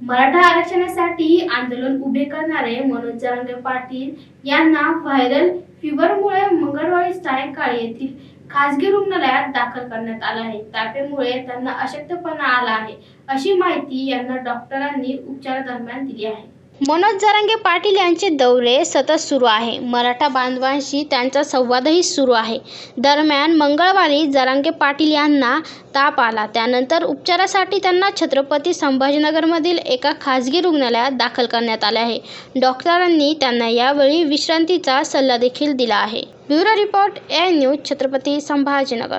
मराठा आरक्षणासाठी आंदोलन उभे करणारे मनोज जरांगे पाटील यांना व्हायरल फिवरमुळे मंगळवारी सायंकाळी येथील खासगी रुग्णालयात दाखल करण्यात आलं आहे. तापेमुळे त्यांना अशक्तपणा आला आहे. अशी माहिती यांना डॉक्टरांनी उपचारादरम्यान दिली आहे. मनोज जरांगे पाटील यांचे दौरे सतत सुरू आहे. मराठा बांधवांशी त्यांचा संवादही सुरू आहे. दरम्यान मंगळवारी जरांगे पाटील यांना ताप आला. त्यानंतर उपचारासाठी त्यांना छत्रपती संभाजीनगरमधील एका खासगी रुग्णालयात दाखल करण्यात आले आहे. डॉक्टरांनी त्यांना यावेळी विश्रांतीचा सल्ला देखील दिला आहे. Bureau report A news Chhatrapati Sambhajinagar.